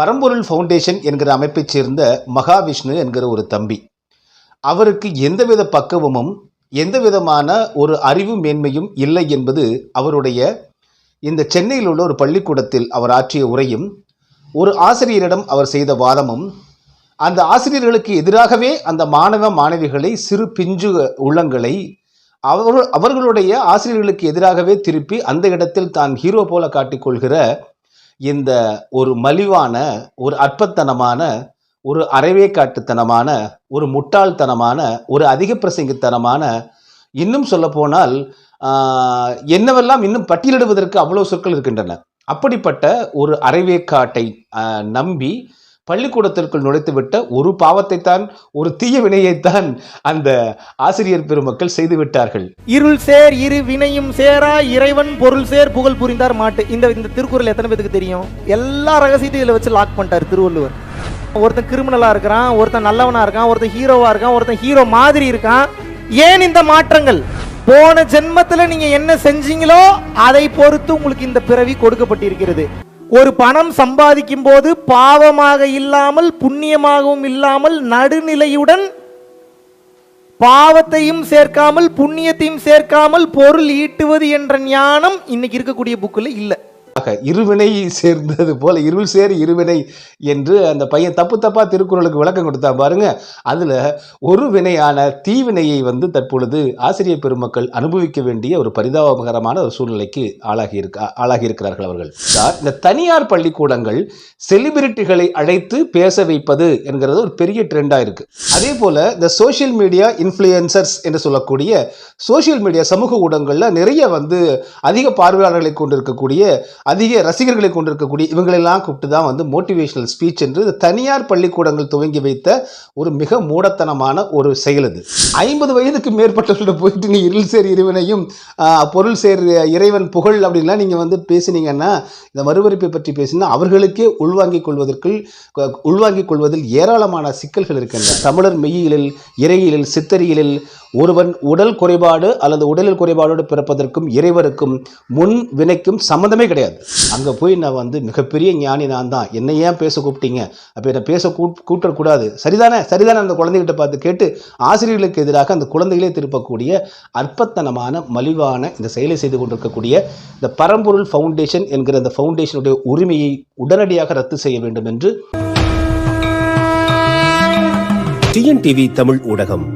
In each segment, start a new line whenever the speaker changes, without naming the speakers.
பரம்பொருள் ஃபவுண்டேஷன் என்கிற அமைப்பைச் சேர்ந்த மகாவிஷ்ணு என்கிற ஒரு தம்பி அவருக்கு எந்தவித பக்குவமும் எந்த விதமான ஒரு அறிவு மேன்மையும் இல்லை என்பது அவருடைய இந்த சென்னையில் உள்ள ஒரு பள்ளிக்கூடத்தில் அவர் ஆற்றிய உரையும் ஒரு ஆசிரியரிடம் அவர் செய்த வாதமும் அந்த ஆசிரியர்களுக்கு எதிராகவே அந்த மாணவ மாணவிகளை சிறு பிஞ்சு உள்ளங்களை அவர் அவர்களுடைய ஆசிரியர்களுக்கு எதிராகவே திருப்பி அந்த இடத்தில் தான் ஹீரோ போல காட்டிக்கொள்கிற இந்த ஒரு மலிவான ஒரு அற்பத்தனமான ஒரு காட்டுத்தனமான ஒரு முட்டாள்தனமான ஒரு அதிக பிரசங்கித்தனமான இன்னும் சொல்லப்போனால் என்னவெல்லாம் இன்னும் பட்டியலிடுவதற்கு அவ்வளோ சொற்கள் இருக்கின்றன அப்படிப்பட்ட ஒரு அறைவேக்காட்டை நம்பி பள்ளிக்கூடத்திற்குள் நுழைத்துவிட்ட ஒரு பாவத்தைத்தான் ஒரு தீய வினையைத்தான் அந்த ஆசிரியர் பெருமக்கள் செய்து விட்டார்கள்
இருள் சேர் இரு வினையும் சேரா இறைவன் பொருள் சேர் புகழ் புரிந்தார் மாட்டு இந்த இந்த திருக்குறள் எத்தனை பேருக்கு தெரியும் எல்லா ரகசியத்தையும் இதில் வச்சு லாக் பண்ணிட்டார் திருவள்ளுவர் ஒருத்தன் கிரிமினலாக இருக்கிறான் ஒருத்தன் நல்லவனாக இருக்கான் ஒருத்தன் ஹீரோவாக இருக்கான் ஒருத்தன் ஹீரோ மாதிரி இருக்கான் ஏன் இந்த மாற்றங்கள் போன ஜென்மத்தில் நீங்கள் என்ன செஞ்சீங்களோ அதை பொறுத்து உங்களுக்கு இந்த பிறவி கொடுக்கப்பட்டிருக்கிறது ஒரு பணம் சம்பாதிக்கும் போது பாவமாக இல்லாமல் புண்ணியமாகவும் இல்லாமல் நடுநிலையுடன் பாவத்தையும் சேர்க்காமல் புண்ணியத்தையும் சேர்க்காமல் பொருள் ஈட்டுவது என்ற ஞானம் இன்னைக்கு இருக்கக்கூடிய புக்கில் இல்லை ஆக இருவினை சேர்ந்தது போல இருள் சேர் இருவினை என்று அந்த பையன் தப்பு தப்பா திருக்குறளுக்கு விளக்கம் கொடுத்தா பாருங்க அதுல ஒரு வினையான தீவினையை வந்து தற்பொழுது ஆசிரியர் பெருமக்கள் அனுபவிக்க வேண்டிய ஒரு பரிதாபகரமான ஒரு சூழ்நிலைக்கு ஆளாகி இருக்க ஆளாகி இருக்கிறார்கள் அவர்கள் சார் இந்த தனியார் பள்ளிக்கூடங்கள் செலிபிரிட்டிகளை அழைத்து பேச வைப்பது என்கிறது ஒரு பெரிய ட்ரெண்டா இருக்கு அதே போல இந்த சோசியல் மீடியா இன்ஃப்ளூயன்சர்ஸ் என்று சொல்லக்கூடிய சோசியல் மீடியா சமூக ஊடகங்களில் நிறைய வந்து அதிக பார்வையாளர்களை கொண்டிருக்கக்கூடிய அதிக ரசிகர்களை கொண்டிருக்கக்கூடிய இவங்களெல்லாம் கூப்பிட்டு தான் வந்து மோட்டிவேஷனல் ஸ்பீச் என்று தனியார் பள்ளிக்கூடங்கள் துவங்கி வைத்த ஒரு மிக மூடத்தனமான ஒரு செயல் அது ஐம்பது வயதுக்கு மேற்பட்டவர்கள்ட்ட போயிட்டு நீ இருள் சேர் இறைவனையும் பொருள் சேர் இறைவன் புகழ் அப்படின்லாம் நீங்கள் வந்து பேசினீங்கன்னா இந்த மறுவரிப்பை பற்றி பேசினா அவர்களுக்கே உள்வாங்கிக் கொள்வதற்கு உள்வாங்கிக் கொள்வதில் ஏராளமான சிக்கல்கள் இருக்கின்றன தமிழர் மெய்யியலில் இறையிலில் சித்தரியலில் ஒருவன் உடல் குறைபாடு அல்லது உடலில் குறைபாடோடு பிறப்பதற்கும் இறைவருக்கும் முன் வினைக்கும் சம்மந்தமே கிடையாது அங்கே போய் நான் வந்து மிகப்பெரிய ஞானி நான் தான் என்னை ஏன் பேச கூப்பிட்டீங்க அப்போ என்னை பேச கூட்டக்கூடாது சரிதானே சரிதானே அந்த குழந்தைகிட்ட பார்த்து கேட்டு ஆசிரியர்களுக்கு எதிராக அந்த குழந்தைகளே திருப்பக்கூடிய அற்பத்தனமான மலிவான இந்த செயலை செய்து கொண்டிருக்கக்கூடிய இந்த பரம்பொருள் ஃபவுண்டேஷன் என்கிற அந்த ஃபவுண்டேஷனுடைய உரிமையை உடனடியாக ரத்து செய்ய வேண்டும் என்று
டிஎன்டிவி தமிழ் ஊடகம்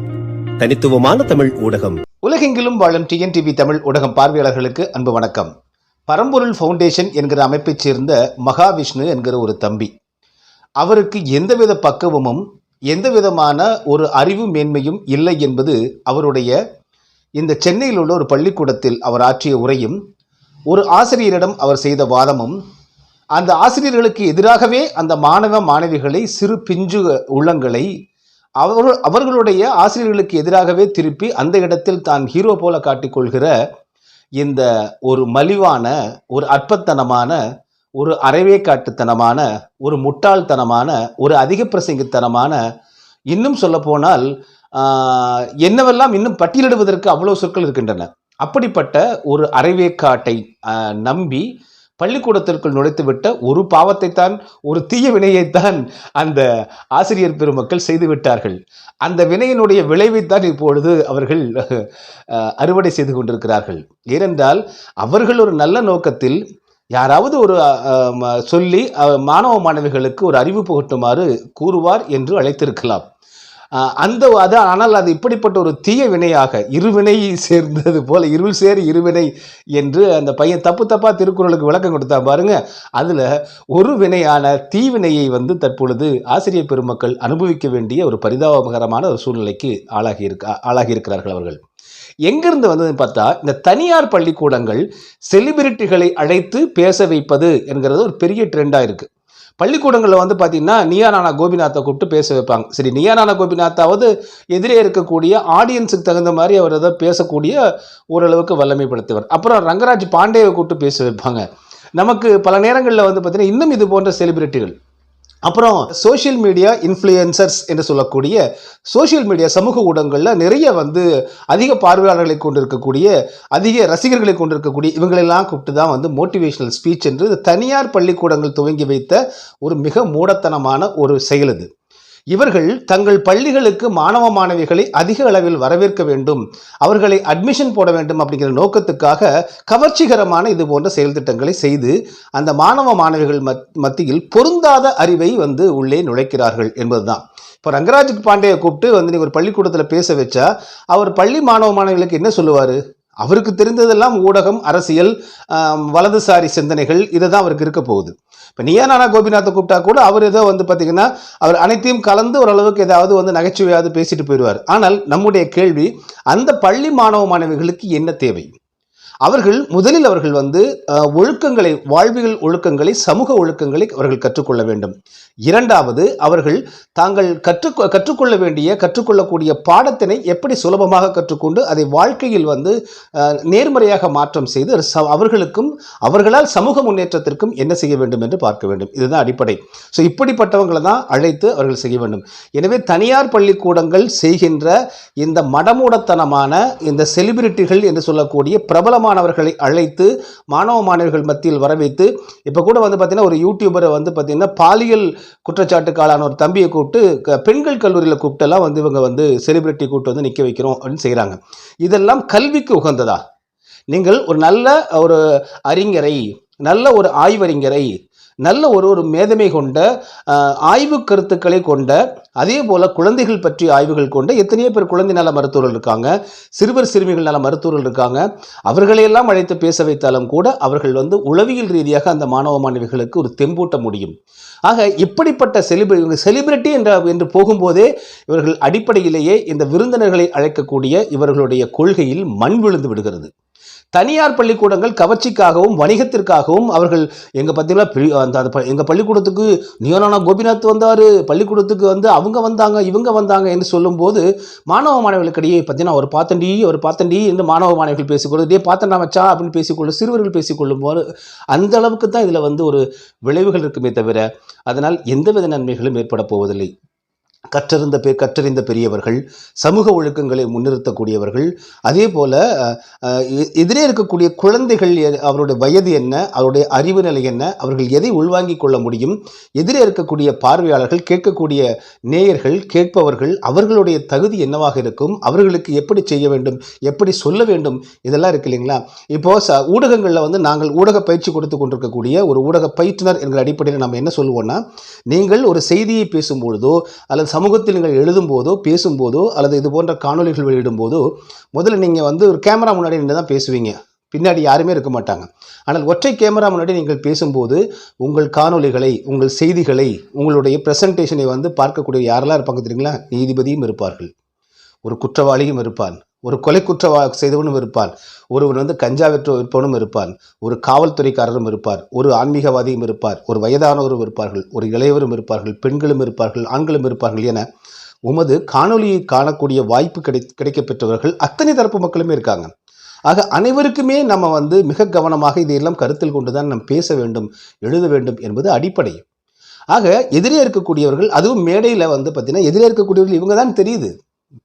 தனித்துவமான தமிழ் ஊடகம் உலகெங்கிலும் வாழும் டிஎன்டிவி தமிழ் ஊடகம் பார்வையாளர்களுக்கு அன்பு வணக்கம் பரம்பொருள் ஃபவுண்டேஷன் என்கிற அமைப்பைச் சேர்ந்த மகாவிஷ்ணு என்கிற ஒரு தம்பி அவருக்கு எந்தவித பக்குவமும் எந்தவிதமான ஒரு அறிவு மேன்மையும் இல்லை என்பது அவருடைய இந்த சென்னையில் உள்ள ஒரு பள்ளிக்கூடத்தில் அவர் ஆற்றிய உரையும் ஒரு ஆசிரியரிடம் அவர் செய்த வாதமும் அந்த ஆசிரியர்களுக்கு எதிராகவே அந்த மாணவ மாணவிகளை சிறு பிஞ்சு உள்ளங்களை அவர்கள் அவர்களுடைய ஆசிரியர்களுக்கு எதிராகவே திருப்பி அந்த இடத்தில் தான் ஹீரோ போல காட்டிக்கொள்கிற இந்த ஒரு மலிவான ஒரு அற்பத்தனமான ஒரு அரைவே காட்டுத்தனமான ஒரு முட்டாள்தனமான ஒரு அதிக பிரசங்கித்தனமான இன்னும் சொல்லப்போனால் என்னவெல்லாம் இன்னும் பட்டியலிடுவதற்கு அவ்வளோ சொற்கள் இருக்கின்றன அப்படிப்பட்ட ஒரு அறைவேக்காட்டை நம்பி பள்ளிக்கூடத்திற்குள் நுழைத்துவிட்ட ஒரு பாவத்தைத்தான் ஒரு தீய வினையைத்தான் அந்த ஆசிரியர் பெருமக்கள் செய்துவிட்டார்கள் அந்த வினையினுடைய விளைவைத்தான் இப்பொழுது அவர்கள் அறுவடை செய்து கொண்டிருக்கிறார்கள் ஏனென்றால் அவர்கள் ஒரு நல்ல நோக்கத்தில் யாராவது ஒரு சொல்லி மாணவ மாணவிகளுக்கு ஒரு அறிவு புகட்டுமாறு கூறுவார் என்று அழைத்திருக்கலாம் அந்த அது ஆனால் அது இப்படிப்பட்ட ஒரு தீய வினையாக இருவினை சேர்ந்தது போல இருள் சேர் இருவினை என்று அந்த பையன் தப்பு தப்பாக திருக்குறளுக்கு விளக்கம் கொடுத்தா பாருங்க அதில் ஒரு வினையான தீவினையை வந்து தற்பொழுது ஆசிரியர் பெருமக்கள் அனுபவிக்க வேண்டிய ஒரு பரிதாபகரமான ஒரு சூழ்நிலைக்கு ஆளாகி இருக்கா ஆளாகி இருக்கிறார்கள் அவர்கள் எங்கிருந்து வந்ததுன்னு பார்த்தா இந்த தனியார் பள்ளிக்கூடங்கள் செலிபிரிட்டிகளை அழைத்து பேச வைப்பது என்கிறது ஒரு பெரிய ட்ரெண்டாக இருக்குது பள்ளிக்கூடங்களில் வந்து பார்த்திங்கன்னா நியா நானா கோபிநாத்தை கூப்பிட்டு பேச வைப்பாங்க சரி நியா நானா கோபிநாத்தாவது எதிரே இருக்கக்கூடிய ஆடியன்ஸுக்கு தகுந்த மாதிரி அவர் ஏதோ பேசக்கூடிய ஓரளவுக்கு வல்லமை அப்புறம் ரங்கராஜ் பாண்டேவை கூப்பிட்டு பேச வைப்பாங்க நமக்கு பல நேரங்களில் வந்து பார்த்திங்கன்னா இன்னும் இது போன்ற செலிபிரிட்டிகள் அப்புறம் சோஷியல் மீடியா இன்ஃப்ளூயன்சர்ஸ் என்று சொல்லக்கூடிய சோஷியல் மீடியா சமூக ஊடகங்களில் நிறைய வந்து அதிக பார்வையாளர்களை கொண்டிருக்கக்கூடிய அதிக ரசிகர்களை கொண்டிருக்கக்கூடிய இவங்களெல்லாம் கூப்பிட்டு தான் வந்து மோட்டிவேஷனல் ஸ்பீச் என்று தனியார் பள்ளிக்கூடங்கள் துவங்கி வைத்த ஒரு மிக மூடத்தனமான ஒரு செயல் இது இவர்கள் தங்கள் பள்ளிகளுக்கு மாணவ மாணவிகளை அதிக அளவில் வரவேற்க வேண்டும் அவர்களை அட்மிஷன் போட வேண்டும் அப்படிங்கிற நோக்கத்துக்காக கவர்ச்சிகரமான இது போன்ற செயல் திட்டங்களை செய்து அந்த மாணவ மாணவிகள் மத்தியில் பொருந்தாத அறிவை வந்து உள்ளே நுழைக்கிறார்கள் என்பதுதான் இப்போ ரங்கராஜ் பாண்டியை கூப்பிட்டு வந்து நீங்கள் ஒரு பள்ளிக்கூடத்தில் பேச வச்சா அவர் பள்ளி மாணவ மாணவிகளுக்கு என்ன சொல்லுவார் அவருக்கு தெரிந்ததெல்லாம் ஊடகம் அரசியல் வலதுசாரி சிந்தனைகள் இதை தான் அவருக்கு இருக்க போகுது இப்போ நீயா நானா கோபிநாத்தை கூப்பிட்டா கூட அவர் ஏதோ வந்து பார்த்தீங்கன்னா அவர் அனைத்தையும் கலந்து ஓரளவுக்கு ஏதாவது வந்து நகைச்சுவையாவது பேசிட்டு போயிடுவார் ஆனால் நம்முடைய கேள்வி அந்த பள்ளி மாணவ மாணவிகளுக்கு என்ன தேவை அவர்கள் முதலில் அவர்கள் வந்து ஒழுக்கங்களை வாழ்வியல் ஒழுக்கங்களை சமூக ஒழுக்கங்களை அவர்கள் கற்றுக்கொள்ள வேண்டும் இரண்டாவது அவர்கள் தாங்கள் கற்று கற்றுக்கொள்ள வேண்டிய கற்றுக்கொள்ளக்கூடிய பாடத்தினை எப்படி சுலபமாக கற்றுக்கொண்டு அதை வாழ்க்கையில் வந்து நேர்மறையாக மாற்றம் செய்து அவர்களுக்கும் அவர்களால் சமூக முன்னேற்றத்திற்கும் என்ன செய்ய வேண்டும் என்று பார்க்க வேண்டும் இதுதான் அடிப்படை ஸோ இப்படிப்பட்டவங்களை தான் அழைத்து அவர்கள் செய்ய வேண்டும் எனவே தனியார் பள்ளிக்கூடங்கள் செய்கின்ற இந்த மடமூடத்தனமான இந்த செலிபிரிட்டிகள் என்று சொல்லக்கூடிய பிரபலமான மாணவர்களை அழைத்து மாணவ மாணவர்கள் மத்தியில் வரவைத்து இப்போ கூட வந்து பார்த்திங்கன்னா ஒரு யூடியூபரை வந்து பார்த்திங்கன்னா பாலியல் குற்றச்சாட்டுக்கு ஒரு தம்பியை கூப்பிட்டு பெண்கள் கல்லூரியில் கூப்பிட்டெல்லாம் வந்து இவங்க வந்து செலிபிரிட்டி கூப்பிட்டு வந்து நிற்க வைக்கிறோம் அப்படின்னு செய்கிறாங்க இதெல்லாம் கல்விக்கு உகந்ததா நீங்கள் ஒரு நல்ல ஒரு அறிஞரை நல்ல ஒரு ஆய்வறிஞரை நல்ல ஒரு ஒரு மேதமை கொண்ட ஆய்வு கருத்துக்களை கொண்ட அதே போல் குழந்தைகள் பற்றி ஆய்வுகள் கொண்ட எத்தனையோ பேர் குழந்தை நல மருத்துவர்கள் இருக்காங்க சிறுவர் சிறுமிகள் நல மருத்துவர்கள் இருக்காங்க அவர்களையெல்லாம் அழைத்து பேச வைத்தாலும் கூட அவர்கள் வந்து உளவியல் ரீதியாக அந்த மாணவ மாணவிகளுக்கு ஒரு தெம்பூட்ட முடியும் ஆக இப்படிப்பட்ட செலிபிரி செலிபிரிட்டி என்ற என்று போகும்போதே இவர்கள் அடிப்படையிலேயே இந்த விருந்தினர்களை அழைக்கக்கூடிய இவர்களுடைய கொள்கையில் மண் விழுந்து விடுகிறது தனியார் பள்ளிக்கூடங்கள் கவர்ச்சிக்காகவும் வணிகத்திற்காகவும் அவர்கள் எங்கள் பார்த்தீங்கன்னா அந்த எங்கள் பள்ளிக்கூடத்துக்கு நியோனானா கோபிநாத் வந்தார் பள்ளிக்கூடத்துக்கு வந்து அவங்க வந்தாங்க இவங்க வந்தாங்க என்று சொல்லும்போது மாணவ மாணவிகளுக்கிடையே பார்த்தீங்கன்னா ஒரு பாத்தண்டி ஒரு பாத்தண்டி என்று மாணவ மாணவிகள் பேசிக்கொள்வது டே பார்த்தண்டா வச்சா அப்படின்னு பேசிக்கொள்ள சிறுவர்கள் பேசிக்கொள்ளும் போது அந்த அளவுக்கு தான் இதில் வந்து ஒரு விளைவுகள் இருக்குமே தவிர அதனால் எந்தவித நன்மைகளும் ஏற்பட போவதில்லை கற்றறிந்த பெ கற்றறிந்த பெரியவர்கள் சமூக ஒழுக்கங்களை முன்னிறுத்தக்கூடியவர்கள் அதே போல் எதிரே இருக்கக்கூடிய குழந்தைகள் அவருடைய வயது என்ன அவருடைய அறிவு நிலை என்ன அவர்கள் எதை உள்வாங்கிக் கொள்ள முடியும் எதிரே இருக்கக்கூடிய பார்வையாளர்கள் கேட்கக்கூடிய நேயர்கள் கேட்பவர்கள் அவர்களுடைய தகுதி என்னவாக இருக்கும் அவர்களுக்கு எப்படி செய்ய வேண்டும் எப்படி சொல்ல வேண்டும் இதெல்லாம் இருக்கு இல்லைங்களா இப்போது ச ஊடகங்களில் வந்து நாங்கள் ஊடக பயிற்சி கொடுத்து கொண்டிருக்கக்கூடிய ஒரு ஊடக பயிற்றுனர் என்கிற அடிப்படையில் நம்ம என்ன சொல்லுவோம்னா நீங்கள் ஒரு செய்தியை பேசும்பொழுதோ அல்லது சமூகத்தில் நீங்கள் எழுதும்போதோ பேசும்போதோ அல்லது இது போன்ற காணொலிகள் வெளியிடும்போதோ முதல்ல நீங்கள் வந்து ஒரு கேமரா முன்னாடி நின்று தான் பேசுவீங்க பின்னாடி யாருமே இருக்க மாட்டாங்க ஆனால் ஒற்றை கேமரா முன்னாடி நீங்கள் பேசும்போது உங்கள் காணொலிகளை உங்கள் செய்திகளை உங்களுடைய ப்ரெசன்டேஷனை வந்து பார்க்கக்கூடிய யாரெல்லாம் இருப்பாங்க தெரியுங்களா நீதிபதியும் இருப்பார்கள் ஒரு குற்றவாளியும் இருப்பான் ஒரு கொலை குற்றவா செய்தவனும் இருப்பான் ஒருவன் வந்து கஞ்சா விற்று விற்பவனும் இருப்பான் ஒரு காவல்துறைக்காரரும் இருப்பார் ஒரு ஆன்மீகவாதியும் இருப்பார் ஒரு வயதானவரும் இருப்பார்கள் ஒரு இளையவரும் இருப்பார்கள் பெண்களும் இருப்பார்கள் ஆண்களும் இருப்பார்கள் என உமது காணொலியை காணக்கூடிய வாய்ப்பு கிடை கிடைக்கப்பெற்றவர்கள் அத்தனை தரப்பு மக்களுமே இருக்காங்க ஆக அனைவருக்குமே நம்ம வந்து மிக கவனமாக இதையெல்லாம் கருத்தில் கொண்டுதான் நாம் பேச வேண்டும் எழுத வேண்டும் என்பது அடிப்படை ஆக எதிரே இருக்கக்கூடியவர்கள் அதுவும் மேடையில் வந்து பார்த்திங்கன்னா எதிரே இருக்கக்கூடியவர்கள் இவங்க தான் தெரியுது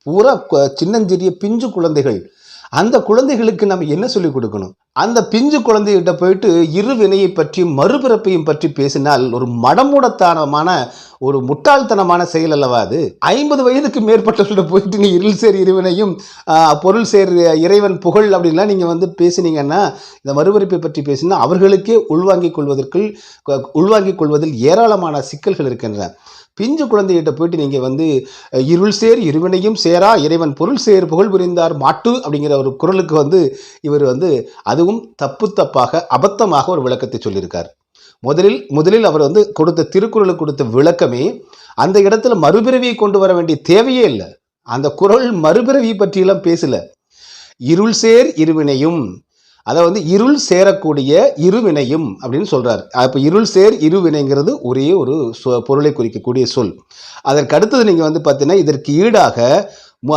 பூரா சின்னஞ்சிறிய பிஞ்சு குழந்தைகள் அந்த குழந்தைகளுக்கு நம்ம என்ன சொல்லிக் கொடுக்கணும் அந்த பிஞ்சு குழந்தைகிட்ட போயிட்டு இருவினையை பற்றி மறுபிறப்பையும் பற்றி பேசினால் ஒரு மடமூடத்தனமான ஒரு முட்டாள்தனமான செயல் அல்லவா அது ஐம்பது வயதுக்கு மேற்பட்டவர்கிட்ட போயிட்டு நீ இருள் சேர் இருவினையும் பொருள் சேர் இறைவன் புகழ் அப்படின்லாம் நீங்கள் வந்து பேசினீங்கன்னா இந்த மறுபிறப்பை பற்றி பேசினா அவர்களுக்கே உள்வாங்கிக் கொள்வதற்கு உள்வாங்கிக் கொள்வதில் ஏராளமான சிக்கல்கள் இருக்கின்றன பிஞ்சு குழந்தைகிட்ட போயிட்டு நீங்கள் வந்து இருள் சேர் இருவினையும் சேரா இறைவன் பொருள் சேர் புகழ் புரிந்தார் மாட்டு அப்படிங்கிற ஒரு குரலுக்கு வந்து இவர் வந்து அதுவும் தப்பு தப்பாக அபத்தமாக ஒரு விளக்கத்தை சொல்லியிருக்கார் முதலில் முதலில் அவர் வந்து கொடுத்த திருக்குறளுக்கு கொடுத்த விளக்கமே அந்த இடத்துல மறுபிறவியை கொண்டு வர வேண்டிய தேவையே இல்லை அந்த குரல் மறுபிறவி பற்றியெல்லாம் பேசல இருள் சேர் இருவினையும் அதை வந்து இருள் சேரக்கூடிய இருவினையும் அப்படின்னு சொல்கிறார் அப்போ இருள் சேர் இருவினைங்கிறது ஒரே ஒரு பொருளை குறிக்கக்கூடிய சொல் அதற்கு அடுத்தது நீங்கள் வந்து பார்த்தீங்கன்னா இதற்கு ஈடாக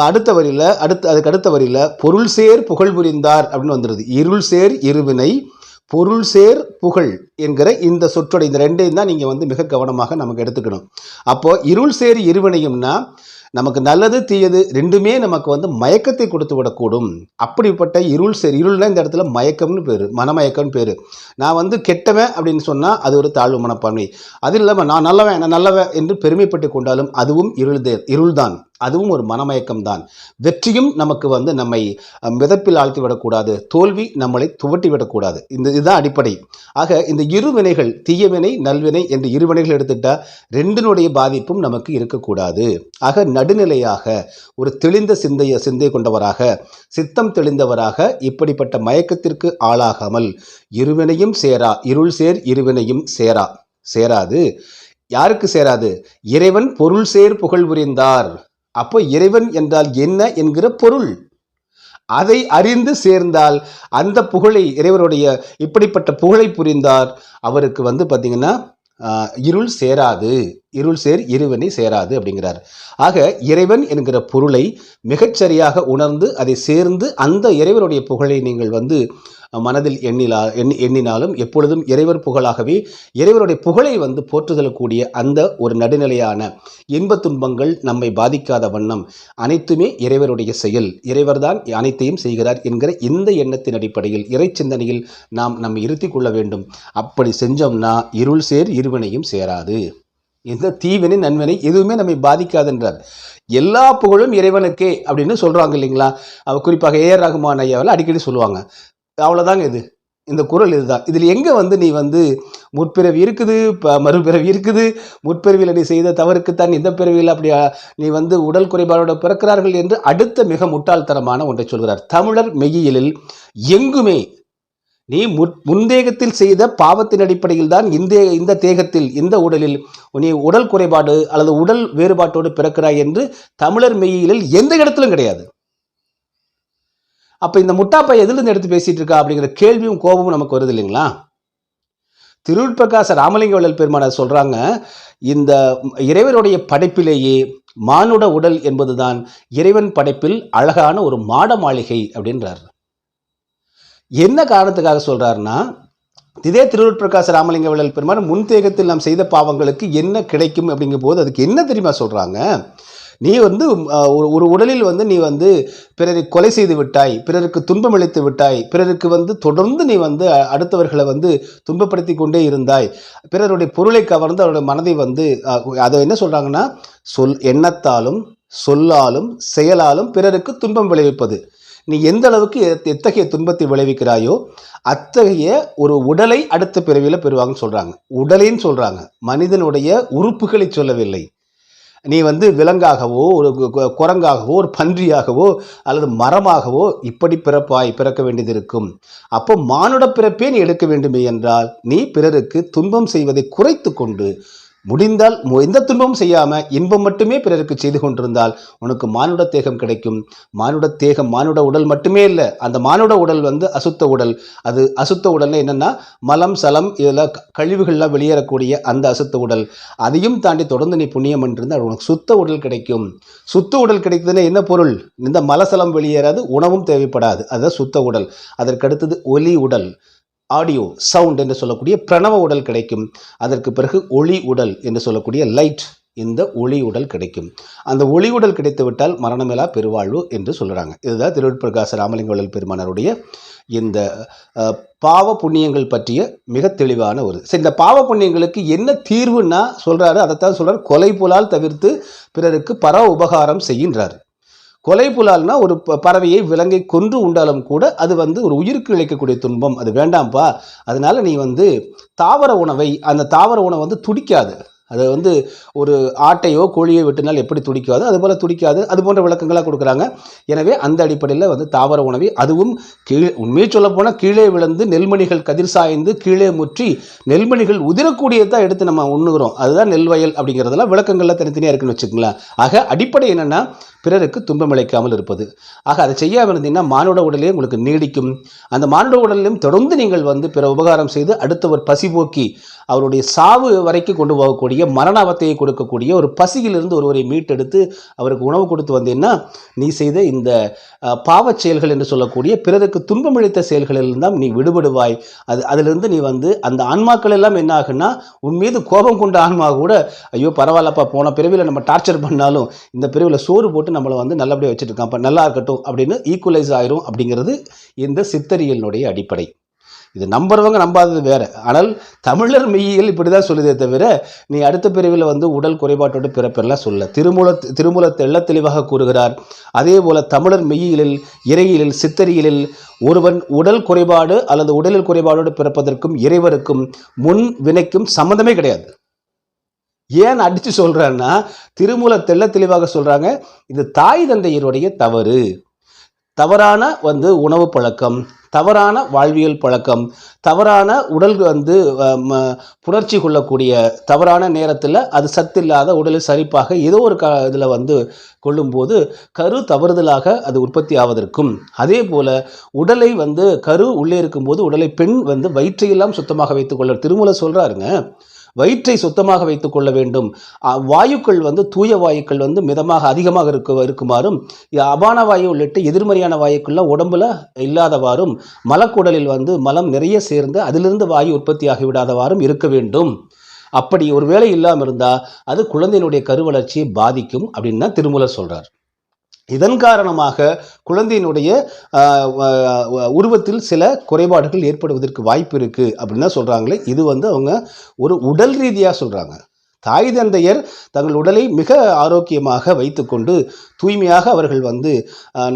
அடுத்த வரியில் அடுத்த அதுக்கு அடுத்த வரியில் பொருள் சேர் புகழ் புரிந்தார் அப்படின்னு வந்துடுது இருள் சேர் இருவினை பொருள் சேர் புகழ் என்கிற இந்த சொற்றொடை இந்த ரெண்டையும் தான் நீங்கள் வந்து மிக கவனமாக நமக்கு எடுத்துக்கணும் அப்போது இருள் சேர் இருவினையும்னா நமக்கு நல்லது தீயது ரெண்டுமே நமக்கு வந்து மயக்கத்தை கொடுத்து விடக்கூடும் அப்படிப்பட்ட இருள் சரி இருள்னா இந்த இடத்துல மயக்கம்னு பேர் மனமயக்கம்னு பேர் நான் வந்து கெட்டவன் அப்படின்னு சொன்னால் அது ஒரு தாழ்வு மனப்பான்மை அது இல்லாமல் நான் நல்லவன் நான் நல்லவன் என்று பெருமைப்பட்டு கொண்டாலும் அதுவும் இருள் இருள்தான் அதுவும் ஒரு மனமயக்கம் தான் வெற்றியும் நமக்கு வந்து நம்மை மிதப்பில் ஆழ்த்தி விடக்கூடாது தோல்வி நம்மளை துவட்டி விடக்கூடாது இந்த இதுதான் அடிப்படை ஆக இந்த இரு வினைகள் தீயவினை நல்வினை என்று இரு வினைகள் எடுத்துக்கிட்டால் ரெண்டினுடைய பாதிப்பும் நமக்கு இருக்கக்கூடாது ஆக நடுநிலையாக ஒரு தெளிந்த சிந்தைய சிந்தை கொண்டவராக சித்தம் தெளிந்தவராக இப்படிப்பட்ட மயக்கத்திற்கு ஆளாகாமல் இருவினையும் சேரா இருள் சேர் இருவினையும் சேரா சேராது யாருக்கு சேராது இறைவன் பொருள் சேர் புகழ் புரிந்தார் அப்போ இறைவன் என்றால் என்ன என்கிற பொருள் அதை அறிந்து சேர்ந்தால் அந்த புகழை இறைவனுடைய இப்படிப்பட்ட புகழை புரிந்தார் அவருக்கு வந்து பார்த்திங்கன்னா இருள் சேராது இருள் சேர் இருவனை சேராது அப்படிங்கிறார் ஆக இறைவன் என்கிற பொருளை மிகச்சரியாக உணர்ந்து அதை சேர்ந்து அந்த இறைவனுடைய புகழை நீங்கள் வந்து மனதில் எண்ணிலா எண்ணி எண்ணினாலும் எப்பொழுதும் இறைவர் புகழாகவே இறைவருடைய புகழை வந்து போற்றுதலக்கூடிய அந்த ஒரு நடுநிலையான இன்ப துன்பங்கள் நம்மை பாதிக்காத வண்ணம் அனைத்துமே இறைவருடைய செயல் இறைவர்தான் அனைத்தையும் செய்கிறார் என்கிற இந்த எண்ணத்தின் அடிப்படையில் இறை சிந்தனையில் நாம் நம்மை இருத்தி கொள்ள வேண்டும் அப்படி செஞ்சோம்னா இருள் சேர் இருவினையும் சேராது எந்த தீவினை நன்மனை எதுவுமே நம்மை பாதிக்காதுன்றார் எல்லா புகழும் இறைவனுக்கே அப்படின்னு சொல்கிறாங்க இல்லைங்களா குறிப்பாக ஏஆர் ரகுமான் ஐயாவில் அடிக்கடி சொல்லுவாங்க அவ்வளோதாங்க இது இந்த குரல் இதுதான் இதில் எங்கே வந்து நீ வந்து முற்பிறவி இருக்குது இப்போ மறுபிறவி இருக்குது முற்பிறவியில் நீ செய்த தவறுக்குத்தான் இந்த பிறவியில் அப்படி நீ வந்து உடல் குறைபாடோட பிறக்கிறார்கள் என்று அடுத்த மிக முட்டாள்தனமான ஒன்றை சொல்கிறார் தமிழர் மெய்யியலில் எங்குமே நீ முன்தேகத்தில் செய்த பாவத்தின் அடிப்படையில் தான் இந்த இந்த தேகத்தில் இந்த உடலில் நீ உடல் குறைபாடு அல்லது உடல் வேறுபாட்டோடு பிறக்கிறாய் என்று தமிழர் மெய்யியலில் எந்த இடத்திலும் கிடையாது அப்போ இந்த முட்டாப்பை எதுலேருந்து எடுத்து பேசிகிட்டு இருக்கா அப்படிங்கிற கேள்வியும் கோபமும் நமக்கு வருது இல்லைங்களா திருவிட்பிரகாச ராமலிங்க வள்ளல் பெருமான சொல்கிறாங்க இந்த இறைவனுடைய படைப்பிலேயே மானுட உடல் என்பதுதான் இறைவன் படைப்பில் அழகான ஒரு மாட மாளிகை அப்படின்றார் என்ன காரணத்துக்காக சொல்கிறாருன்னா இதே திருவிட்பிரகாச ராமலிங்க வள்ளல் முன் முன்தேகத்தில் நாம் செய்த பாவங்களுக்கு என்ன கிடைக்கும் அப்படிங்கும் போது அதுக்கு என்ன தெரியுமா சொல்கிறாங்க நீ வந்து ஒரு உடலில் வந்து நீ வந்து பிறரை கொலை செய்து விட்டாய் பிறருக்கு துன்பம் அளித்து விட்டாய் பிறருக்கு வந்து தொடர்ந்து நீ வந்து அடுத்தவர்களை வந்து துன்பப்படுத்தி கொண்டே இருந்தாய் பிறருடைய பொருளை கவர்ந்து அவருடைய மனதை வந்து அதை என்ன சொல்கிறாங்கன்னா சொல் எண்ணத்தாலும் சொல்லாலும் செயலாலும் பிறருக்கு துன்பம் விளைவிப்பது நீ எந்த அளவுக்கு எத்தகைய துன்பத்தை விளைவிக்கிறாயோ அத்தகைய ஒரு உடலை அடுத்த பிறவியில் பெறுவாங்கன்னு சொல்கிறாங்க உடலைன்னு சொல்கிறாங்க மனிதனுடைய உறுப்புகளை சொல்லவில்லை நீ வந்து விலங்காகவோ ஒரு குரங்காகவோ ஒரு பன்றியாகவோ அல்லது மரமாகவோ இப்படி பிறப்பாய் பிறக்க வேண்டியது இருக்கும் அப்போ மானுட பிறப்பே நீ எடுக்க வேண்டுமே என்றால் நீ பிறருக்கு துன்பம் செய்வதை குறைத்து கொண்டு முடிந்தால் எந்த துன்பமும் செய்யாமல் இன்பம் மட்டுமே பிறருக்கு செய்து கொண்டிருந்தால் உனக்கு மானுட தேகம் கிடைக்கும் மானுட தேகம் மானுட உடல் மட்டுமே இல்லை அந்த மானுட உடல் வந்து அசுத்த உடல் அது அசுத்த உடல்ல என்னென்னா மலம் சலம் இதில் கழிவுகள்லாம் வெளியேறக்கூடிய அந்த அசுத்த உடல் அதையும் தாண்டி தொடர்ந்து நீ புண்ணியம் பண்ணிருந்தால் உனக்கு சுத்த உடல் கிடைக்கும் சுத்த உடல் கிடைக்குதுன்னா என்ன பொருள் இந்த மலசலம் வெளியேறாது உணவும் தேவைப்படாது அதுதான் சுத்த உடல் அதற்கடுத்தது ஒலி உடல் ஆடியோ சவுண்ட் என்று சொல்லக்கூடிய பிரணவ உடல் கிடைக்கும் அதற்கு பிறகு ஒளி உடல் என்று சொல்லக்கூடிய லைட் இந்த ஒளி உடல் கிடைக்கும் அந்த ஒளி உடல் கிடைத்துவிட்டால் மரணமேலா பெருவாழ்வு என்று சொல்கிறாங்க இதுதான் ராமலிங்க உடல் பெருமானருடைய இந்த பாவ புண்ணியங்கள் பற்றிய மிக தெளிவான ஒரு சரி இந்த பாவ புண்ணியங்களுக்கு என்ன தீர்வுன்னா சொல்கிறாரு அதைத்தான் சொல்கிறார் கொலை புலால் தவிர்த்து பிறருக்கு பர உபகாரம் செய்கின்றார் கொலை புலால்னா ஒரு பறவையை விலங்கை கொன்று உண்டாலும் கூட அது வந்து ஒரு உயிருக்கு இழைக்கக்கூடிய துன்பம் அது வேண்டாம்ப்பா அதனால நீ வந்து தாவர உணவை அந்த தாவர உணவை வந்து துடிக்காது அது வந்து ஒரு ஆட்டையோ கோழியோ வெட்டினால் எப்படி துடிக்காது போல் துடிக்காது அது போன்ற விளக்கங்களாக கொடுக்குறாங்க எனவே அந்த அடிப்படையில் வந்து தாவர உணவை அதுவும் கீழே உண்மையை சொல்லப்போனால் கீழே விழுந்து நெல்மணிகள் கதிர் சாய்ந்து கீழே முற்றி நெல்மணிகள் உதிரக்கூடியது தான் எடுத்து நம்ம உண்ணுகிறோம் அதுதான் நெல் வயல் அப்படிங்கிறதெல்லாம் விளக்கங்கள்லாம் தனித்தனியாக இருக்குன்னு வச்சுக்கோங்களேன் ஆக அடிப்படை என்னென்னா பிறருக்கு துன்பம் அளிக்காமல் இருப்பது ஆக அதை செய்யாமல் இருந்தீங்கன்னா மானுட உடலே உங்களுக்கு நீடிக்கும் அந்த மானுட உடலையும் தொடர்ந்து நீங்கள் வந்து பிற உபகாரம் செய்து அடுத்தவர் பசி போக்கி அவருடைய சாவு வரைக்கும் கொண்டு போகக்கூடிய மரண அவத்தையை கொடுக்கக்கூடிய ஒரு பசியிலிருந்து ஒருவரை மீட்டெடுத்து அவருக்கு உணவு கொடுத்து வந்தீங்கன்னா நீ செய்த இந்த பாவ செயல்கள் என்று சொல்லக்கூடிய பிறருக்கு துன்பம் அளித்த செயல்களிலிருந்து தான் நீ விடுபடுவாய் அது அதிலிருந்து நீ வந்து அந்த ஆன்மாக்கள் எல்லாம் என்ன ஆகுன்னா உன் மீது கோபம் கொண்ட ஆன்மா கூட ஐயோ பரவாயில்லப்பா போன பிறவியில் நம்ம டார்ச்சர் பண்ணாலும் இந்த பிறவியில் சோறு போட்டு நம்மளை வந்து நல்லபடியாக வச்சுட்டு அப்போ நல்லா இருக்கட்டும் அப்படின்னு ஈக்குவலைஸ் ஆயிரும் அப்படிங்கிறது இந்த சித்தரியலினுடைய அடிப்படை இது நம்புறவங்க நம்பாதது வேற ஆனால் தமிழர் மெய்யியல் இப்படி தான் சொல்லுதே தவிர நீ அடுத்த பிரிவில் வந்து உடல் குறைபாட்டோடு பிறப்பெல்லாம் சொல்ல திருமூல திருமூல தெள்ள தெளிவாக கூறுகிறார் அதே போல தமிழர் மெய்யியலில் இறையியலில் சித்தரியலில் ஒருவன் உடல் குறைபாடு அல்லது உடலில் குறைபாடோடு பிறப்பதற்கும் இறைவருக்கும் முன் வினைக்கும் சம்மந்தமே கிடையாது ஏன் அடித்து சொல்கிறேன்னா திருமூல தெல்ல தெளிவாக சொல்கிறாங்க இது தாய் தந்தையருடைய தவறு தவறான வந்து உணவு பழக்கம் தவறான வாழ்வியல் பழக்கம் தவறான உடல் வந்து புணர்ச்சி கொள்ளக்கூடிய தவறான நேரத்தில் அது சத்தில்லாத உடலில் சரிப்பாக ஏதோ ஒரு க இதில் வந்து கொள்ளும்போது கரு தவறுதலாக அது உற்பத்தி ஆவதற்கும் அதே போல் உடலை வந்து கரு உள்ளே இருக்கும்போது உடலை பெண் வந்து வயிற்றையெல்லாம் சுத்தமாக வைத்துக்கொள்ள திருமூல சொல்கிறாருங்க வயிற்றை சுத்தமாக வைத்துக் கொள்ள வேண்டும் வாயுக்கள் வந்து தூய வாயுக்கள் வந்து மிதமாக அதிகமாக இருக்க இருக்குமாறும் அபான வாயு உள்ளிட்ட எதிர்மறையான வாயுக்கள்லாம் உடம்புல இல்லாதவாறும் மலக்குடலில் வந்து மலம் நிறைய சேர்ந்து அதிலிருந்து வாயு உற்பத்தி ஆகிவிடாதவாறும் இருக்க வேண்டும் அப்படி ஒரு வேலை இல்லாமல் இருந்தால் அது குழந்தையினுடைய கருவளர்ச்சியை பாதிக்கும் அப்படின்னு தான் திருமூலர் சொல்கிறார் இதன் காரணமாக குழந்தையினுடைய உருவத்தில் சில குறைபாடுகள் ஏற்படுவதற்கு வாய்ப்பு இருக்குது அப்படின்னு தான் சொல்கிறாங்களே இது வந்து அவங்க ஒரு உடல் ரீதியாக சொல்கிறாங்க தாய் தந்தையர் தங்கள் உடலை மிக ஆரோக்கியமாக வைத்துக்கொண்டு தூய்மையாக அவர்கள் வந்து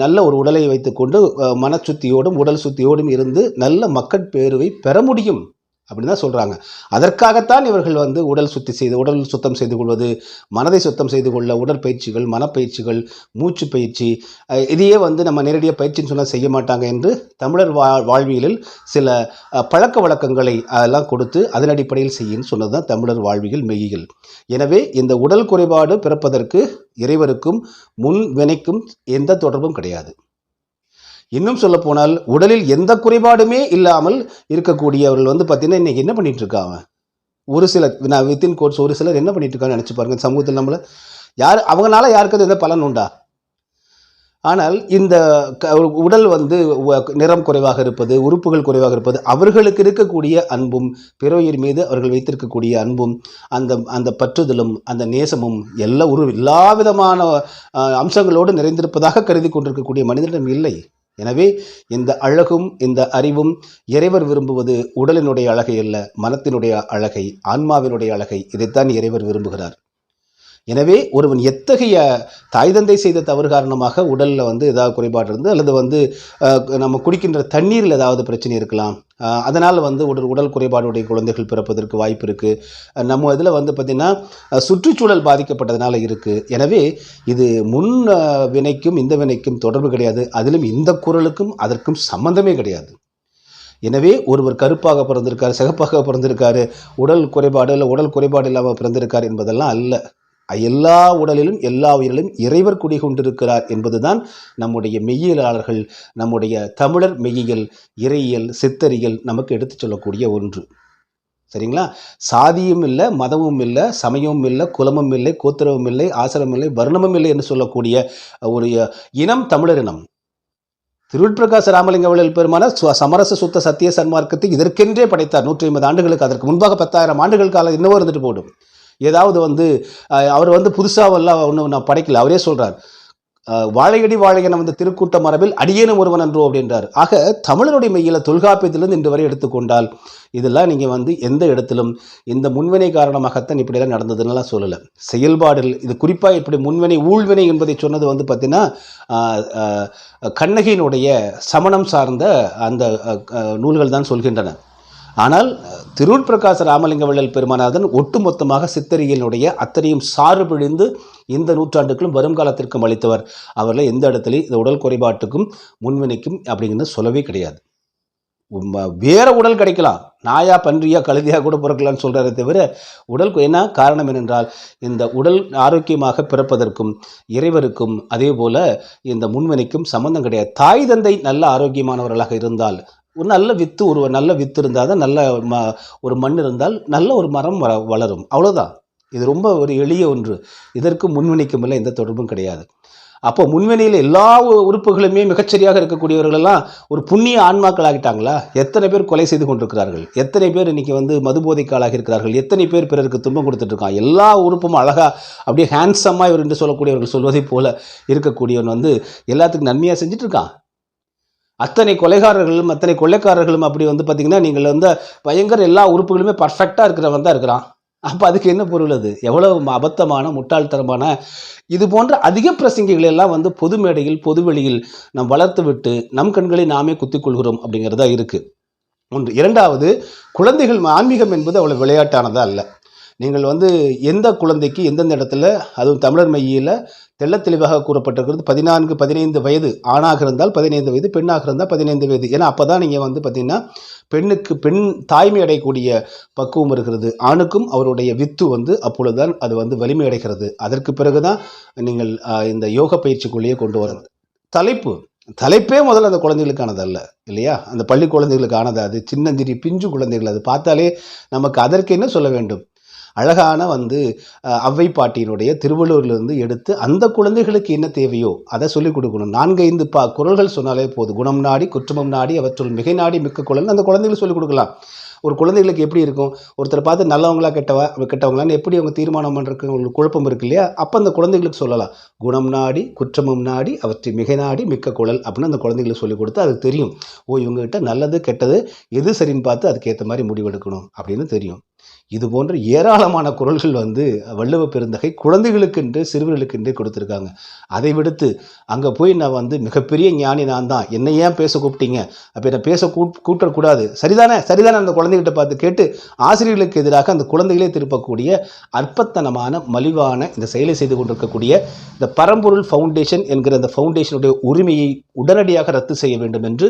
நல்ல ஒரு உடலை வைத்துக்கொண்டு மனச்சுத்தியோடும் உடல் சுத்தியோடும் இருந்து நல்ல பேருவை பெற முடியும் அப்படின்னு தான் சொல்கிறாங்க அதற்காகத்தான் இவர்கள் வந்து உடல் சுத்தி செய்து உடல் சுத்தம் செய்து கொள்வது மனதை சுத்தம் செய்து கொள்ள உடற்பயிற்சிகள் மனப்பயிற்சிகள் மூச்சு பயிற்சி இதையே வந்து நம்ம நேரடியாக பயிற்சின்னு சொன்னால் செய்ய மாட்டாங்க என்று தமிழர் வா வாழ்வியலில் சில பழக்க வழக்கங்களை அதெல்லாம் கொடுத்து அதன் அடிப்படையில் செய்யின்னு சொன்னது தான் தமிழர் வாழ்வியல் மெய்யிகள் எனவே இந்த உடல் குறைபாடு பிறப்பதற்கு இறைவருக்கும் முன் வினைக்கும் எந்த தொடர்பும் கிடையாது இன்னும் சொல்ல போனால் உடலில் எந்த குறைபாடுமே இல்லாமல் இருக்கக்கூடியவர்கள் வந்து பார்த்தீங்கன்னா இன்னைக்கு என்ன பண்ணிட்டு இருக்காங்க ஒரு சில நான் வித்தின் கோர்ஸ் ஒரு சிலர் என்ன பண்ணிட்டு இருக்காங்கன்னு நினச்சி பாருங்க சமூகத்தில் நம்மளை யார் அவங்களால யாருக்கு எந்த பலன் உண்டா ஆனால் இந்த உடல் வந்து நிறம் குறைவாக இருப்பது உறுப்புகள் குறைவாக இருப்பது அவர்களுக்கு இருக்கக்கூடிய அன்பும் பிறவியர் மீது அவர்கள் வைத்திருக்கக்கூடிய அன்பும் அந்த அந்த பற்றுதலும் அந்த நேசமும் எல்லா ஒரு எல்லா விதமான அம்சங்களோடு நிறைந்திருப்பதாக கருதி கொண்டிருக்கக்கூடிய மனிதனிடம் இல்லை எனவே இந்த அழகும் இந்த அறிவும் இறைவர் விரும்புவது உடலினுடைய அழகை அல்ல மனத்தினுடைய அழகை ஆன்மாவினுடைய அழகை இதைத்தான் இறைவர் விரும்புகிறார் எனவே ஒருவன் எத்தகைய தாய் தந்தை செய்த தவறு காரணமாக உடலில் வந்து ஏதாவது குறைபாடு இருந்து அல்லது வந்து நம்ம குடிக்கின்ற தண்ணீரில் ஏதாவது பிரச்சனை இருக்கலாம் அதனால் வந்து உடல் உடல் குறைபாடுடைய குழந்தைகள் பிறப்பதற்கு வாய்ப்பு இருக்குது நம்ம இதில் வந்து பார்த்திங்கன்னா சுற்றுச்சூழல் பாதிக்கப்பட்டதுனால இருக்குது எனவே இது முன் வினைக்கும் இந்த வினைக்கும் தொடர்பு கிடையாது அதிலும் இந்த குரலுக்கும் அதற்கும் சம்மந்தமே கிடையாது எனவே ஒருவர் கருப்பாக பிறந்திருக்கார் சிகப்பாக பிறந்திருக்காரு உடல் குறைபாடு இல்லை உடல் குறைபாடு இல்லாமல் பிறந்திருக்கார் என்பதெல்லாம் அல்ல எல்லா உடலிலும் எல்லா உயிரிலும் இறைவர் குடிகொண்டிருக்கிறார் என்பதுதான் நம்முடைய மெய்யியலாளர்கள் நம்முடைய தமிழர் மெய்யியல் இறையியல் சித்தரியல் நமக்கு எடுத்துச் சொல்லக்கூடிய ஒன்று சரிங்களா சாதியும் இல்லை மதமும் இல்லை சமயமும் இல்லை குலமும் இல்லை கோத்திரமும் இல்லை ஆசிரமும் இல்லை வர்ணமும் இல்லை என்று சொல்லக்கூடிய ஒரு இனம் தமிழர் இனம் திருவிட்பிரகாச ராமலிங்க வழியில் பெருமான சமரச சுத்த சத்திய சன்மார்க்கத்தை இதற்கென்றே படைத்தார் நூற்றி ஐம்பது ஆண்டுகளுக்கு அதற்கு முன்பாக பத்தாயிரம் ஆண்டுகள் காலம் இன்னமும் இருந்துட்டு போடும் ஏதாவது வந்து அவர் வந்து புதுசாவெல்லாம் ஒன்றும் நான் படைக்கல அவரே சொல்கிறார் வாழையடி வாழையன வந்த திருக்கூட்ட மரபில் அடியேனும் ஒருவன் அன்றோ அப்படின்றார் ஆக தமிழருடைய மையில தொல்காப்பியத்திலிருந்து இன்று வரை எடுத்துக்கொண்டால் இதெல்லாம் நீங்கள் வந்து எந்த இடத்திலும் இந்த முன்வினை காரணமாகத்தான் இப்படியெல்லாம் நடந்ததுன்னெலாம் சொல்லலை செயல்பாடு இது குறிப்பாக இப்படி முன்வினை ஊழ்வினை என்பதை சொன்னது வந்து பார்த்திங்கன்னா கண்ணகியினுடைய சமணம் சார்ந்த அந்த நூல்கள் தான் சொல்கின்றன ஆனால் திருள் பிரகாச ராமலிங்க வள்ளல் பெருமானாதன் ஒட்டுமொத்தமாக சித்தரியலினுடைய அத்தனையும் பிழிந்து இந்த நூற்றாண்டுக்கும் வருங்காலத்திற்கும் அளித்தவர் அவரில் எந்த இடத்துலையும் இந்த உடல் குறைபாட்டுக்கும் முன்வினைக்கும் அப்படிங்கிறது சொல்லவே கிடையாது வேற உடல் கிடைக்கலாம் நாயா பன்றியா கழுதியா கூட பிறக்கலாம்னு சொல்கிறாரே தவிர உடல் என்ன காரணம் என்னென்றால் இந்த உடல் ஆரோக்கியமாக பிறப்பதற்கும் இறைவருக்கும் அதே போல் இந்த முன்வினைக்கும் சம்பந்தம் கிடையாது தாய் தந்தை நல்ல ஆரோக்கியமானவர்களாக இருந்தால் ஒரு நல்ல வித்து ஒரு நல்ல வித்து இருந்தால் தான் நல்ல ம ஒரு மண் இருந்தால் நல்ல ஒரு மரம் வ வளரும் அவ்வளோதான் இது ரொம்ப ஒரு எளிய ஒன்று இதற்கு முன்வினைக்கும் இல்லை எந்த தொடர்பும் கிடையாது அப்போ முன்வினையில் எல்லா உறுப்புகளுமே மிகச்சரியாக இருக்கக்கூடியவர்களெல்லாம் ஒரு புண்ணிய ஆன்மாக்கள் ஆகிட்டாங்களா எத்தனை பேர் கொலை செய்து கொண்டிருக்கிறார்கள் எத்தனை பேர் இன்றைக்கி வந்து மதுபோதைக்காலாக இருக்கிறார்கள் எத்தனை பேர் பிறருக்கு துன்பம் கொடுத்துட்ருக்கான் எல்லா உறுப்பும் அழகாக அப்படியே ஹேண்ட்ஸமாக இவர் என்று சொல்லக்கூடியவர்கள் சொல்வதைப் போல இருக்கக்கூடியவன் வந்து எல்லாத்துக்கும் நன்மையாக செஞ்சுட்டு இருக்கான் அத்தனை கொலைகாரர்களும் அத்தனை கொள்ளைக்காரர்களும் அப்படி வந்து பார்த்தீங்கன்னா நீங்கள் வந்து பயங்கர எல்லா உறுப்புகளுமே பர்ஃபெக்டாக இருக்கிறவன் தான் இருக்கிறான் அப்போ அதுக்கு என்ன பொருள் அது எவ்வளோ அபத்தமான முட்டாள்தரமான இது போன்ற அதிக பிரசங்கிகள் எல்லாம் வந்து பொது மேடையில் பொதுவெளியில் நம் வளர்த்து விட்டு நம் கண்களை நாமே குத்திக்கொள்கிறோம் அப்படிங்கிறதா இருக்குது ஒன்று இரண்டாவது குழந்தைகள் ஆன்மீகம் என்பது அவ்வளோ விளையாட்டானதாக இல்லை நீங்கள் வந்து எந்த குழந்தைக்கு எந்தெந்த இடத்துல அதுவும் தமிழர் மையில் தெள்ள தெளிவாக கூறப்பட்டிருக்கிறது பதினான்கு பதினைந்து வயது ஆணாக இருந்தால் பதினைந்து வயது பெண்ணாக இருந்தால் பதினைந்து வயது ஏன்னா அப்போ தான் நீங்கள் வந்து பார்த்தீங்கன்னா பெண்ணுக்கு பெண் தாய்மை அடையக்கூடிய பக்குவம் இருக்கிறது ஆணுக்கும் அவருடைய வித்து வந்து அப்பொழுதுதான் அது வந்து வலிமை அடைகிறது அதற்கு பிறகு தான் நீங்கள் இந்த யோக பயிற்சிக்குள்ளேயே கொண்டு வரது தலைப்பு தலைப்பே முதல்ல அந்த குழந்தைகளுக்கானது அல்ல இல்லையா அந்த பள்ளி குழந்தைகளுக்கானது அது சின்னஞ்சிறி பிஞ்சு குழந்தைகள் அது பார்த்தாலே நமக்கு அதற்கு என்ன சொல்ல வேண்டும் அழகான வந்து அவ்வை பாட்டியினுடைய திருவள்ளூர்லேருந்து எடுத்து அந்த குழந்தைகளுக்கு என்ன தேவையோ அதை சொல்லிக் கொடுக்கணும் நான்கைந்து பா குரல்கள் சொன்னாலே போதும் குணம் நாடி குற்றமும் நாடி அவற்றுள் மிகை நாடி மிக்க குழல் அந்த குழந்தைகளுக்கு சொல்லிக் கொடுக்கலாம் ஒரு குழந்தைகளுக்கு எப்படி இருக்கும் ஒருத்தர் பார்த்து நல்லவங்களா கெட்டவா கெட்டவங்களான்னு எப்படி அவங்க தீர்மானம் பண்ணுறதுக்கு உங்களுக்கு குழப்பம் இருக்கு இல்லையா அப்போ அந்த குழந்தைகளுக்கு சொல்லலாம் குணம் நாடி குற்றமும் நாடி அவற்றை மிக நாடி மிக்க குழல் அப்படின்னு அந்த குழந்தைகளுக்கு சொல்லிக் கொடுத்து அது தெரியும் ஓ இவங்ககிட்ட நல்லது கெட்டது எது சரின்னு பார்த்து அதுக்கேற்ற மாதிரி முடிவெடுக்கணும் அப்படின்னு தெரியும் இது போன்ற ஏராளமான குரல்கள் வந்து வள்ளுவ பெருந்தகை குழந்தைகளுக்கென்று சிறுவர்களுக்கென்றே கொடுத்துருக்காங்க அதை விடுத்து அங்கே போய் நான் வந்து மிகப்பெரிய ஞானி நான் தான் என்னை ஏன் பேச கூப்பிட்டீங்க அப்போ என்னை பேச கூட்டக்கூடாது சரிதானே சரிதானே அந்த குழந்தைகிட்ட பார்த்து கேட்டு ஆசிரியர்களுக்கு எதிராக அந்த குழந்தைகளே திருப்பக்கூடிய அற்பத்தனமான மலிவான இந்த செயலை செய்து கொண்டிருக்கக்கூடிய இந்த பரம்பொருள் ஃபவுண்டேஷன் என்கிற அந்த ஃபவுண்டேஷனுடைய உரிமையை உடனடியாக ரத்து செய்ய வேண்டும் என்று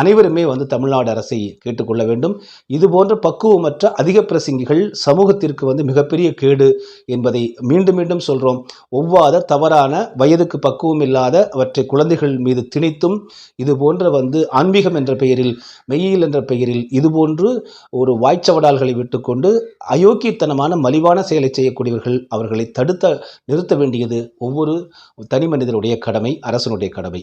அனைவருமே வந்து தமிழ்நாடு அரசை கேட்டுக்கொள்ள வேண்டும் இதுபோன்ற பக்குவமற்ற அதிக பிரசங்கிகள் சமூகத்திற்கு வந்து மிகப்பெரிய கேடு என்பதை மீண்டும் மீண்டும் சொல்கிறோம் ஒவ்வாத தவறான வயதுக்கு பக்குவம் இல்லாத அவற்றை குழந்தைகள் மீது திணித்தும் இது போன்ற வந்து ஆன்மீகம் என்ற பெயரில் மெய்யில் என்ற பெயரில் இதுபோன்று ஒரு வாய்ச்சவடால்களை விட்டுக்கொண்டு அயோக்கியத்தனமான மலிவான செயலை செய்யக்கூடியவர்கள் அவர்களை தடுத்த நிறுத்த வேண்டியது ஒவ்வொரு தனி மனிதனுடைய கடமை அரசனுடைய கடமை